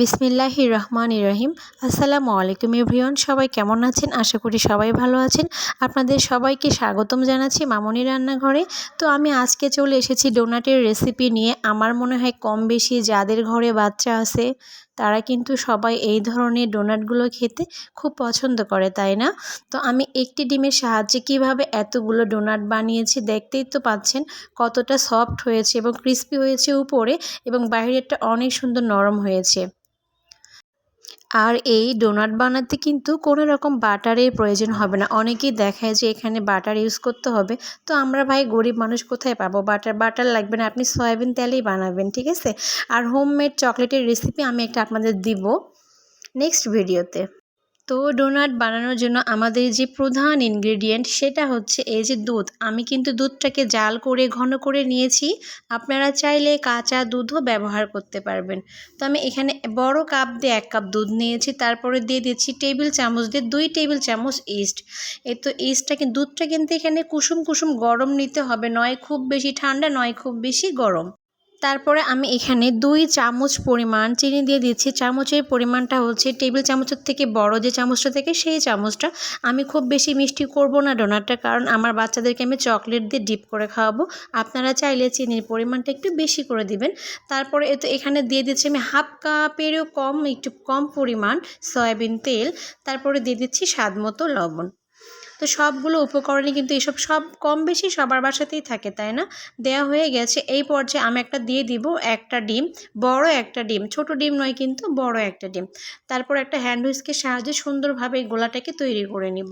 বিসমিল্লাহি রহমান রহিম আসসালামু আলাইকুম এভরিওয়ান, সবাই কেমন আছেন? আশা করি সবাই ভালো আছেন। আপনাদের সবাইকে স্বাগতম জানাচ্ছি মামনি রান্নাঘরে। তো আমি আজকে চলে এসেছি ডোনাটের রেসিপি নিয়ে। আমার মনে হয় কম বেশি যাদের ঘরে বাচ্চা আছে, তারা কিন্তু সবাই এই ধরনের ডোনাটগুলো খেতে খুব পছন্দ করে, তাই না? তো আমি একটি ডিমের সাহায্যে কীভাবে এতগুলো ডোনাট বানিয়েছি দেখতেই তো পাচ্ছেন কতটা সফট হয়েছে এবং ক্রিস্পি হয়েছে উপরে এবং বাইরেরটা অনেক সুন্দর নরম হয়েছে। আর এই ডোনাট বানাতে কিন্তু কোনো রকম বাটারের প্রয়োজন হবে না। অনেকেই দেখায় যে এখানে বাটার ইউজ করতে হবে। তো আমরা ভাই গরিব মানুষ কোথায় পাবো? বাটার বাটার লাগবে না। আপনি সয়াবিন তেলেই বানাবেন, ঠিক আছে? আর হোমমেড চকলেটের রেসিপি আমি একটা আপনাদের দিব নেক্সট ভিডিওতে তো ডোনাট বানানোর জন্য আমাদের যে প্রধান ইনগ্রেডিয়েন্ট সেটা হচ্ছে এই যে দুধ। আমি কিন্তু দুধটাকে জাল করে, ঘন করে নিয়েছি। আপনারা চাইলে কাঁচা দুধও ব্যবহার করতে পারবেন। তো আমি এখানে বড় কাপ দিয়ে এক কাপ দুধ নিয়েছি। তারপরে দিয়ে দিচ্ছি টেবিল চামচ দিয়ে দুই টেবিল চামচ ইস্ট এই তো ইস্টটা কিন্তু দুধটা কিন্তু এখানে কুসুম কুসুম গরম নিতে হবে। নয় খুব বেশি ঠান্ডা, নয় খুব বেশি গরম। তারপরে আমি এখানে দুই চামচ পরিমাণ চিনি দিয়ে দিচ্ছি। চামচের পরিমাণটা হচ্ছে টেবিল চামচের থেকে বড় যে চামচটা থেকে সেই চামচটা। আমি খুব বেশি মিষ্টি করব না ডোনারটা কারণ আমার বাচ্চাদেরকে আমি চকলেট দিয়ে ডিপ করে খাওয়াবো। আপনারা চাইলে চিনির পরিমাণটা একটু বেশি করে দিবেন। তারপরে তো এখানে দিয়ে দিচ্ছি আমি হাফ কাপেরও কম, একটু কম পরিমাণ সয়াবিন তেল। তারপরে দিয়ে দিচ্ছি স্বাদ মতো লবণ। তো সবগুলো উপকরণই কিন্তু এসব সব কম বেশি সবার বাসাতেই থাকে, তাই না? দেয়া হয়ে গেছে। এই পর্যায়ে আমি একটা দিয়ে দিব একটা ডিম, বড় একটা ডিম, ছোট ডিম নয় কিন্তু বড় একটা ডিম। তারপর একটা হ্যান্ড হুইস্কের সাহায্যে সুন্দরভাবে গোলাটাকে তৈরি করে নিব।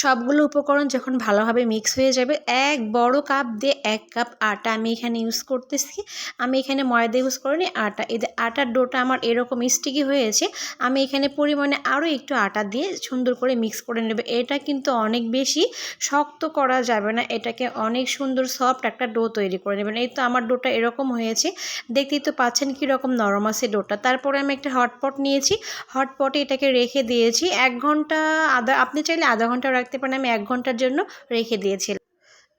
সবগুলো উপকরণ যখন ভালোভাবে মিক্স হয়ে যাবে, এক বড় কাপ দিয়ে এক কাপ আটা। আমি এখানে ইউজ করতেছি। আমি এখানে ময়দা ইউজ করিনি, আটা। এদের আটার ডোটা আমার এরকম স্টিকি হয়েছে, আমি এখানে পরিমাণে আরও একটু আটা দিয়ে সুন্দর করে মিক্স করে নেবে। এটা কিন্তু অনেক বেশি শক্ত করা যাবে না, এটাকে অনেক সুন্দর সফট একটা ডো তৈরি করে নেবেন। এই তো আমার ডোটা এরকম হয়েছে। দেখতেই তো পাচ্ছেন কীরকম নরম আছে ডোটা তারপরে আমি একটা হটপট নিয়েছি। হটপটে এটাকে রেখে দিয়েছি। এক ঘণ্টা আধা আপনি চাইলে আধা ঘণ্টা রাখতে পারেন। আমি এক ঘণ্টার জন্য রেখে দিয়েছিলাম।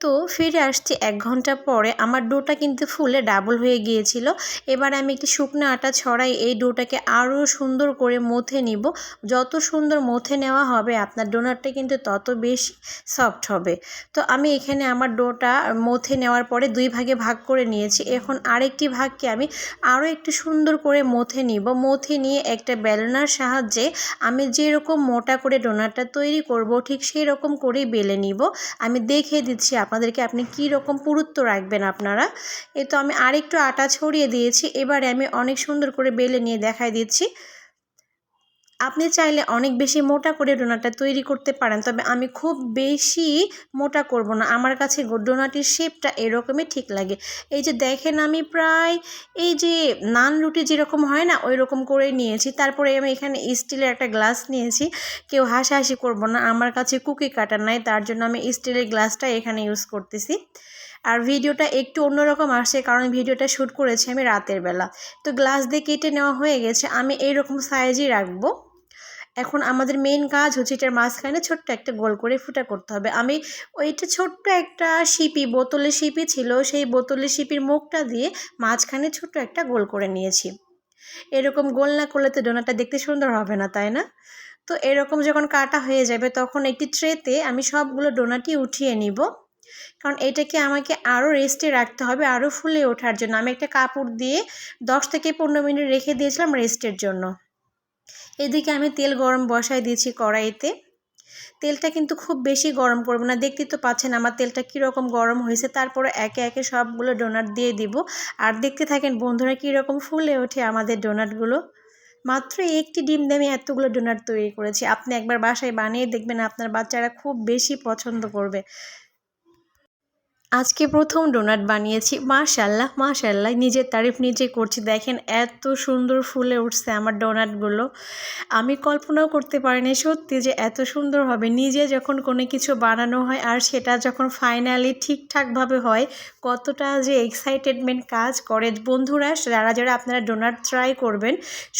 তো ফিরে আসছি এক ঘণ্টা পরে। আমার ডোটা কিন্তু ফুলে ডাবল হয়ে গিয়েছিল। এবার আমি একটি শুকনো আটা ছড়াই এই ডোটাকে আরও সুন্দর করে মথে নিব। যত সুন্দর মথে নেওয়া হবে, আপনার ডোনারটা কিন্তু তত বেশি সফট হবে। তো আমি এখানে আমার ডোটা মথে নেওয়ার পরে দুই ভাগে ভাগ করে নিয়েছি। এখন আরেকটি ভাগকে আমি আরও একটু সুন্দর করে মথে নিব। মথে নিয়ে একটা বেলনার সাহায্যে আমি যেরকম মোটা করে ডোনারটা তৈরি করব, ঠিক সেই রকম করেই বেলে নিব। আমি দেখে দিচ্ছি আপনাদেরকে আপনি কি রকম পুরুত্ব রাখবেন আপনারা? এ তো আমি আরেকটু আটা ছড়িয়ে দিয়েছি। এবারে আমি অনেক সুন্দর করে বেলে নিয়ে দেখাই দিচ্ছি। আপনি চাইলে অনেক বেশি মোটা করে ডোনাটা তৈরি করতে পারেন, তবে আমি খুব বেশি মোটা করব না। আমার কাছে ডোনাটির শেপটা এরকমই ঠিক লাগে। এই যে দেখেন আমি প্রায় এই যে নান রুটি যেরকম হয় না ওই রকম করে নিয়েছি। তারপরে আমি এখানে স্টিলের একটা গ্লাস নিয়েছি। কেউ হাসাহাসি করব না, আমার কাছে কুকি কাটার নাই, তার জন্য আমি স্টিলের গ্লাসটা এখানে ইউজ করতেছি। আর ভিডিওটা একটু অন্যরকম আসছে, কারণ ভিডিওটা শ্যুট করেছি আমি রাতের বেলা। তো গ্লাস দিয়ে কেটে নেওয়া হয়ে গেছে, আমি এইরকম সাইজই রাখব। এখন আমাদের মেন কাজ হচ্ছে এটার মাঝখানে ছোট্ট একটা গোল করে ফুটা করতে হবে। আমি ওইটা ছোট্ট একটা শিপি, বোতলের শিপি ছিল, সেই বোতলের শিপির মুখটা দিয়ে মাঝখানে ছোট্ট একটা গোল করে নিয়েছি। এরকম গোল না করলে তো ডোনাটা দেখতে সুন্দর হবে না, তাই না? তো এরকম যখন কাটা হয়ে যাবে তখন একটি ট্রেতে আমি সবগুলো ডোনাটি উঠিয়ে নিব। কারণ এটাকে আমাকে আরও রেস্টে রাখতে হবে আরও ফুলে ওঠার জন্য। আমি একটা কাপড় দিয়ে দশ থেকে পনেরো মিনিট রেখে দিয়েছিলাম রেস্টের জন্য। এদিকে আমি তেল গরম বসাই দিয়েছি কড়াইতে। তেলটা কিন্তু খুব বেশি গরম করব না। দেখতেই তো পাচ্ছেন আমার তেলটা কীরকম গরম হয়েছে। তারপরে একে একে সবগুলো ডোনাট দিয়ে দিব। আর দেখতে থাকেন বন্ধুরা কীরকম ফুলে ওঠে আমাদের ডোনাটগুলো। মাত্র একটি ডিম দিয়ে আমি এতগুলো ডোনাট তৈরি করেছি। আপনি একবার বাসায় বানিয়ে দেখবেন আপনার বাচ্চারা খুব বেশি পছন্দ করবে। আজকে প্রথম ডোনাট বানিয়েছি মাশাল্লাহ মাশাল্লাহ নিজের তারিফ নিজে করছি। দেখেন এত সুন্দর ফুলে উঠছে আমার ডোনাটগুলো। আমি কল্পনাও করতে পারিনি সত্যি যে এত সুন্দর হবে। নিজে যখন কোনো কিছু বানানো হয় আর সেটা যখন ফাইনালি ঠিকঠাকভাবে হয়, কতটা যে এক্সাইটেডমেন্ট কাজ করে। বন্ধুরা, যারা যারা আপনারা ডোনাট ট্রাই করবেন,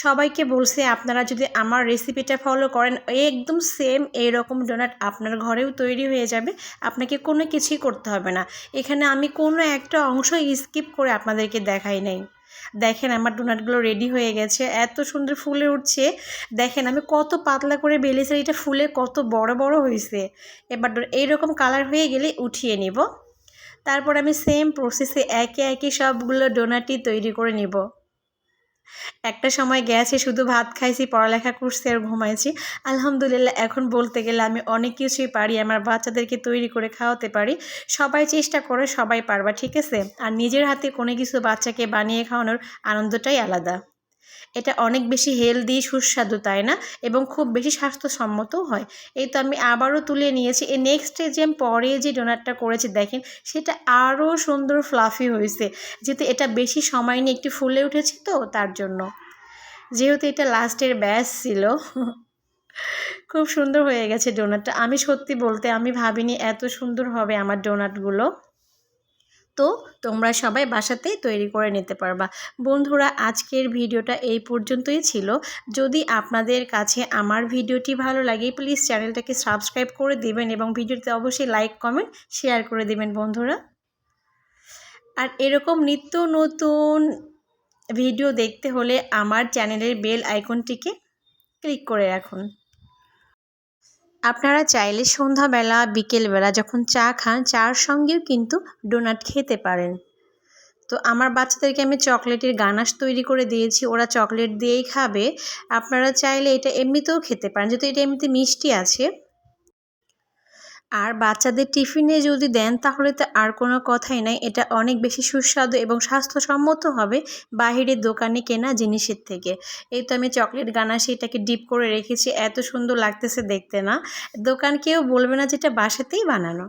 সবাইকে বলছে আপনারা যদি আমার রেসিপিটা ফলো করেন, একদম সেম এইরকম ডোনাট আপনার ঘরেও তৈরি হয়ে যাবে। আপনাকে কোনো কিছুই করতে হবে না। এখানে আমি কোনো একটা অংশ স্কিপ করে আপনাদেরকে দেখাই নাই। দেখেন আমার ডোনাটগুলো রেডি হয়ে গেছে, এত সুন্দর ফুলে উঠছে। দেখেন আমি কত পাতলা করে বেলেছি এটা ফুলে কত বড় বড় হয়েছে। এবার এইরকম কালার হয়ে গেলে উঠিয়ে নেব। তারপর আমি সেম প্রসেসে একে একে সবগুলো ডোনাটি তৈরি করে নিব। একটা সময় গেছে, শুধু ভাত খাইছি, পড়ালেখা করছি আর ঘুমাইছি। আলহামদুলিল্লাহ, এখন বলতে গেলে আমি অনেক কিছুই পারি, আমার বাচ্চাদেরকে তৈরি করে খাওয়াতে পারি। সবাই চেষ্টা করে, সবাই পারবা, ঠিক আছে? আর নিজের হাতে কোনো কিছু বাচ্চাকে বানিয়ে খাওয়ানোর আনন্দটাই আলাদা। এটা অনেক বেশি হেলদি সুস্বাদু, তাই না? এবং খুব বেশি স্বাস্থ্যসম্মতও হয়। এই তো আমি আবারও তুলে নিয়েছি। এই নেক্সট যে আমি পরে যে ডোনাটটা করেছি, দেখেন, সেটা আরও সুন্দর ফ্লাফি হয়েছে। যেহেতু এটা বেশি সময় নিয়ে একটু ফুলে উঠেছে তো, তার জন্য। যেহেতু এটা লাস্টের ব্যাস ছিল, খুব সুন্দর হয়ে গেছে ডোনাটটা আমি সত্যি বলতে, আমি ভাবিনি এত সুন্দর হবে আমার ডোনাটগুলো তো তোমরা সবাই বাসাতেই তৈরি করে নিতে পারবা। বন্ধুরা, আজকের ভিডিওটা এই পর্যন্তই ছিল। যদি আপনাদের কাছে আমার ভিডিওটি ভালো লাগে প্লিজ চ্যানেলটাকে সাবস্ক্রাইব করে দেবেন এবং ভিডিওতে অবশ্যই লাইক কমেন্ট শেয়ার করে দেবেন বন্ধুরা। আর এরকম নিত্য নতুন ভিডিও দেখতে হলে আমার চ্যানেলের বেল আইকনটিকে ক্লিক করে রাখুন। আপনারা চাইলে সন্ধ্যাবেলা, বিকেলবেলা যখন চা খান, চার সঙ্গেও কিন্তু ডোনাট খেতে পারেন। তো আমার বাচ্চাদেরকে আমি চকলেটের গানাশ তৈরি করে দিয়েছি, ওরা চকলেট দিয়েই খাবে। আপনারা চাইলে এটা এমনিতেও খেতে পারেন, যেহেতু এটা এমনিতে মিষ্টি আছে। আর বাচ্চাদের টিফিনে যদি দেন, তাহলে তো আর কোনো কথাই নাই। এটা অনেক বেশি সুস্বাদু এবং স্বাস্থ্যসম্মত হবে বাহিরের দোকানে কেনা জিনিসের থেকে। এই তো আমি চকলেট গানাসি এটাকে ডিপ করে রেখেছি। এত সুন্দর লাগতেছে দেখতে না। দোকান কেউ বলবে না যে এটা বাসাতেই বানানো।